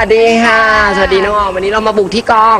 สวัสดีค่ะ สวัสดีน้องออมวันนี้เรามาบุกที่กอง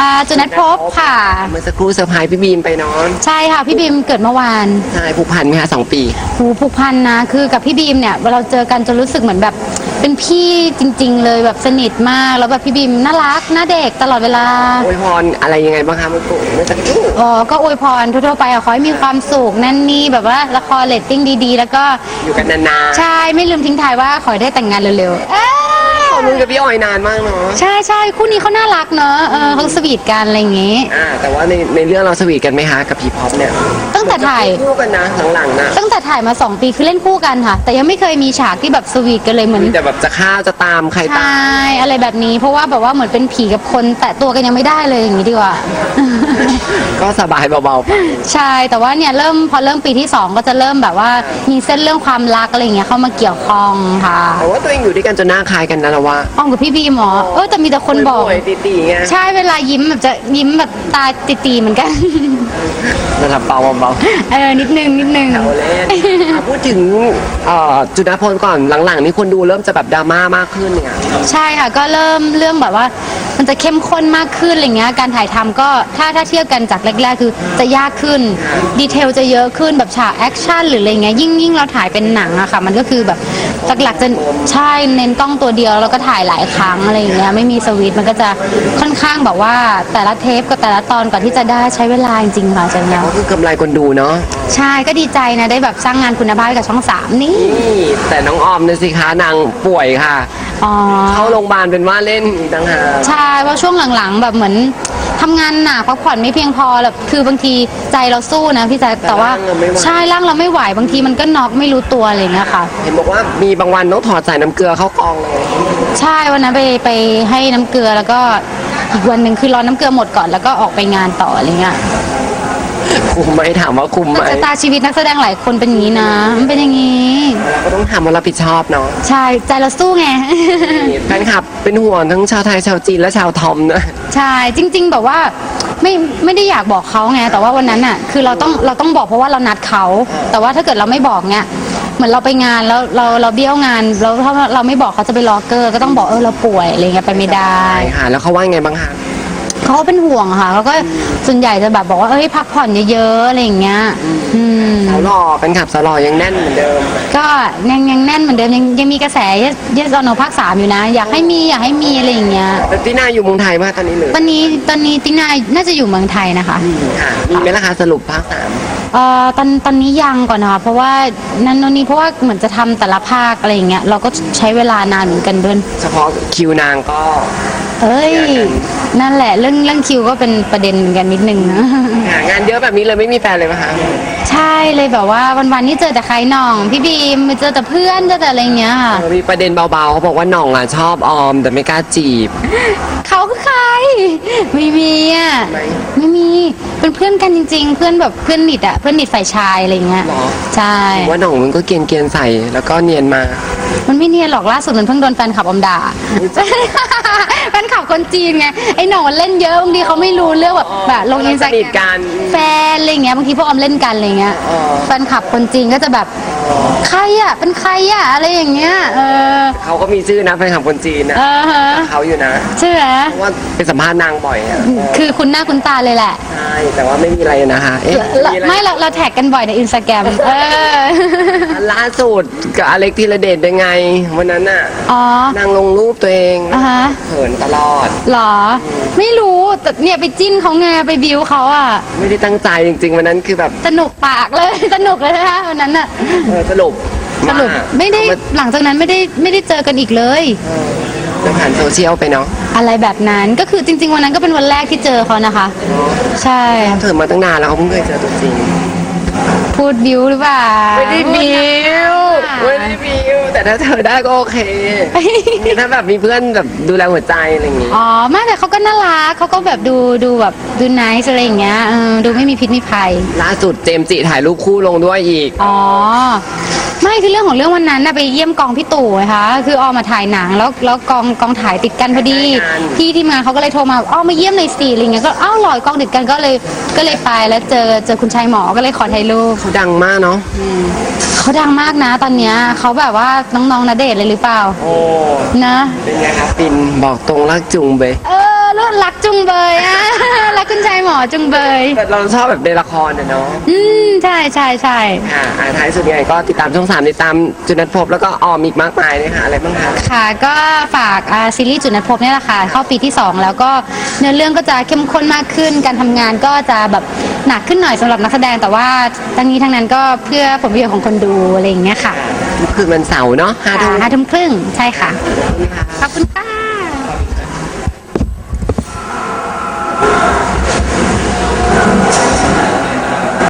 อ่าจุนัทพบค่ะ เมื่อสักครู่เซอร์ไพรส์พี่บีมไปเนอนใช่ค่ะ พี่บีมเกิดเมื่อวานใช่ผูกพันไหมคะสองปีหูผูกพันนะ คือกับพี่บีมเนี่ยเราเจอกันจนรู้สึกเหมือนแบบ เป็นพี่จริง ๆ เลยแบบสนิทมาก แล้วแบบพี่บีมน่ารักน่าเด็กตลอดเวลาอวยพรอะไรยังไงบ้างคะเมื่อกี้เมื่อสักครู่อ๋อก็อวยพรทั่วๆไปอะขอให้มีความสุขนั่นนี่แบบว่าละครเรตติ้งดีๆ แล้วก็อยู่กันนานใช่ไม่ลืมทิ้งท้ายว่าขอให้ได้แต่งงานเร็วๆ เอ้ยๆเขาลุ้นกับพี่ออยนานมากเนาะใช่ใช่คู่นี้เขาน่ารักเนอะเออเขาสวีทกันอะไรอย่างงี้ อ่าแต่ว่าในในเรื่องเราสวีทกันไหมคะกับพี่พ็อปเนี่ยตั้งแต่ถ่าย คู่กันนะหลังๆนะตั้งแต่ถ่ายมา 2 ปีคือเล่นคู่กันค่ะ แต่ยังไม่เคยมีฉากที่แบบสวีทกันเลยเหมือนมีแต่แบบจะฆ่าจะตามใครใชตาม่อะไรแบบนี้ เพราะว่าแบบว่าเหมือนเป็นผีกับคน แตะตัวกันยังไม่ได้เลยอย่างนี้ดีกว่า ก็สบายเบาๆไปใช่แต่ว่าเนี่ยเริ่มพอเริ่มปีที่ 2 ก็จะเริ่มแบบว่ามีเส้นเรื่องความรักอะไรอย่างเงี้ยเข้ามาเกี่ยวข้องค่ะ แต่ว่าตัวเองอยู่ด้วยกันจนหน้าคล้ายกันนะเราว่าอ้อมกับพี่บีมเหมอเออแต่มีแต่คนบอก ป่วยๆตีๆไงใช่เวลายิ้มแบบจะยิ้มแบบตาตีๆเหมือนกันระดับเบาเบาๆเออนิดนึงนิดนึง เอาเล่นอะพูดถึงเอ่อจุดาพลก่อนหลังๆ นี่คนดูเริ่มจะแบบดราม่ามากขึ้นเนี่ยใช่ค่ะก็เริ่มเรื่องแบบว่า มันจะเข้มข้นมากขึ้นอะไรเงี้ยการถ่ายทำก็ถ้าถ้าเทียบกันจากแรกๆ คือจะยากขึ้นดีเทลจะเยอะขึ้นแบบฉากแอคชั่นหรืออะไรเงี้ยยิ่งยิ่งเราถ่ายเป็นหนังอะค่ะ มันก็คือแบบหลักๆจะใช่เน้นกล้องตัวเดียวแล้วก็ถ่ายหลายครั้งอะไรอย่างเงี้ยไม่มีสวิตช์มันก็จะค่อนข้างแบบว่าแต่ละเทปกับแต่ละตอนก่อนที่จะได้ใช้เวลาจริงๆค่ะจันยาก็คือกำไรคนดูเนาะใช่ก็ดีใจนะ ได้แบบสร้างงานคุณภาพให้กับช่องสามนี่นี่แต่น้องออมเนี่ยสิคะนางป่วยค่ะ อ๋อ เข้าโรงพยาบาลเป็นว่าเล่นอีกต่างหาก ใช่เพราะช่วงหลังๆ แบบเหมือน ทำงานหนักพักผ่อนไม่เพียงพอแบบคือบางทีใจเราสู้นะพี่แจ๊คแต่ว่าใช่ร่างเราไม่ไหวบางทีมันก็น็อกไม่รู้ตัวอะไรอย่างเงี้ยค่ะ เห็นบอกว่ามีบางวันต้องถอดสายน้ำเกลือเข้ากองเลย ใช่วันนั้นไปไปให้น้ำเกลือแล้วก็อีกวันหนึ่งคือรอน้ำเกลือหมดก่อนแล้วก็ออกไปงานต่ออะไรเงี้ย คุมไหมถามว่าคุมไหมชะตาชีวิตนักแสดงหลายคนเป็นอย่างนี้นะ มันเป็นอย่างนี้ เราก็ต้องทำมารับผิดชอบเนาะใช่ ใจเราสู้ไงนี่แฟนคลับเป็นห่วงทั้งชาวไทยชาวจีนและชาวทอมนะใช่ จริง ๆ แบบว่าไม่ไม่ได้อยากบอกเขาไง แต่ว่าวันนั้นอะ คือเราต้องเราต้องบอกเพราะว่าเรานัดเขา แต่ว่าถ้าเกิดเราไม่บอกเนี่ยเหมือนเราไปงานแล้วเราเราเบี้ยวงานแล้วถ้าเราไม่บอกเขาจะไปรอเกอร์ ก็ต้องบอกเออเราป่วยอะไรเงี้ยไปไม่ได้ ใช่ค่ะ แล้วเขาว่าไงบ้างคะ เขาก็เป็นห่วงค่ะเขาก็ส่วนใหญ่จะแบบบอกว่าเอ้ยพักผ่อนเยอะๆอะไรอย่างเงี้ย อืม สาวหล่อเป็นขับสาวหล่อยังแน่นเหมือนเดิม ก็ยังยังแน่นเหมือนเดิมยังยังมีกระแสเยสโนภาคสามอยู่นะ อยากให้มีอยากให้มีอะไรอย่างเงี้ยแต่ที่น่าอยู่เมืองไทยมากตอนนี้เลยตอนนี้ตอนนี้ตินาน่าจะอยู่เมืองไทยนะคะค่ะมีไหมล่ะคะสรุปภาคสามเอ่อตอนตอนนี้ยังก่อนนะคะเพราะว่านั่นโนนนี่เพราะว่าเหมือนจะทำแต่ละภาคอะไรอย่างเงี้ยเราก็ใช้เวลานานเหมือนกันด้วยเฉพาะคิวนางก็ เอ้ย นั่นแหละเรื่องเรื่องคิวก็เป็นประเด็นเหมือนกันนิดนึงนะ หางานเยอะแบบนี้เลยไม่มีแฟนเลยไหมคะใช่เลยแบบว่าวันๆนี่เจอแต่ใครหน่อง พี่บีมเจอแต่เพื่อนเจอแต่อะไรอย่างเงี้ยค่ะ เออมีประเด็นเบาๆเขาบอกว่าหน่องอะชอบออม แต่ไม่กล้าจีบ เขาคือใคร ไม่มีอะไม่ไม่มีเป็นเพื่อนกันจริง ๆ เพื่อนแบบเพื่อนหนิดอะเพื่อนหนิดฝ่ายชายอะไรอย่างเงี้ยหรอ ใช่ว่าหน่องมันก็เกรียนเกียนๆใส่แล้วก็เนียนมา มันไม่เนียนหรอกล่าสุดมันเพิ่งโดนแฟนขับอมด่าแฟนขับคน จีนไงไอ้หน่องมันเล่นเยอะบางทีเขาไม่รู้เรื่องแบบแบบลงอินสตาสแกรนิทกันมแฟนอะไรเงี้ยบางทีพวกออมเล่นกันอะไรเงี้ยอ๋อ แฟนขับคนจีนก็จะแบบใครอะเป็นใครอะอะไรอย่างเงี้ยเออเขาก็มีชื่อนะแฟนคลับคนจีนนะเออฮะเขาอยู่นะใช่ไหมเพราะว่าไปสัมภาษณ์นางบ่อยอะคือคุณหน้าคุณตาเลยแหละ ใช่แต่ว่าไม่มีอะไรนะคะเอ๊ะเรามีอะไรไม่เราเราแท็กกันบ่อยในอินสตาแกรมเออ ล่าสุดกับอเล็กธีรเดชยังไงวันนั้นน่ะอ๋อ นางลงรูปตัวเองอ่าฮะ เขินตลอดเหรอ ไม่รู้แต่เนี่ยไปจิ้นเขาไงไปบิวเขาอะ ไม่ได้ตั้งใจจริงๆวันนั้นคือแบบสนุกปากเลย สนุกเลยนะคะวันนั้นอะเออสรุปสรุปว่าไม่ได้เอาาหลังจากนั้นไม่ได้ไม่ได้เจอกันอีกเลยเดินผ่านโซเชียลไปเนาะอะไรแบบนั้นก็คือจริง ๆ วันนั้นก็เป็นวันแรกที่เจอเขานะคะ ใช่ เธอมาตั้งนานแล้วเขาเพิ่งเคยเจอตัวจริง พูดบิวหรือเปล่าไม่ได้บิวพูไม่ดนะได้บิวแต่ถ้าเธอได้ก็โอเคนี่ถ้าแบบมีเพื่อนแบบดูแลหัวใจอะไรอย่างงี้ อ๋อไม่แต่เขาก็น่ารักเขาก็แบบดูดูแบบดูน c e อะไรอย่างเงี้ยเออดูไม่มีพิษมีภัย ล่าสุดเจมส์จิถ่ายรูปคู่ลงด้วยอีก อ๋อ ไม่คือเรื่องของเรื่องวันนั้นนะไปเยี่ยมกองพี่ตู่ไงคะคือออมมาถ่ายหนังแล้วแล้วกองกองถ่ายติดกันพอดีพี่ทีมงานเขาก็เลยโทรมาอ้อมมาเยี่ยมในอยสิอะไรเงี้ยก็อ้าวหลอยกองติดกันก็เลยก็เลยไปแล้วเจอเจอคุณชายหมอก็เลยขอถ่ายรูปเขาดังมากเนาะเขาดังมากนะตอนเนี้ยเขาแบบว่าน้องๆนาเดชน์เลยหรือเปล่า โอ้นะ เป็นไงคะปินบอกตรงรักจุงเบยเออแล้ว รักจุงเบยอะ รักคุณชายหมอจุงเบย แต่เราชอบแบบในละครเนี่ยเนาะอืมใช่ใช่ใช่ค่ะอ่าท้ายสุดยังไงก็ติดตามช่องสามติดตามจุนัทภพแล้วก็ออมอีกมากมายเลยค่ะอะไรบ้างคะค่ะ ก็ฝากอ่าซีรีส์จุดนัดพบเนี่ยแหละค่ะเข้าปีที่2แล้วก็เนื้อเรื่องก็จะเข้มข้นมากขึ้น การทำงานก็จะแบบหนักขึ้นหน่อยสำหรับนักแสดงแต่ว่าทั้งนี้ทั้งนั้นก็เพื่อผลประโยชน์ของคนดูอะไรอย่างเงี้ยค่ะคืนวันเสาร์เนาะห้าทุ่มห้าทุ่มครึ่งใช่ค่ะค่ะขอบคุณค่ะ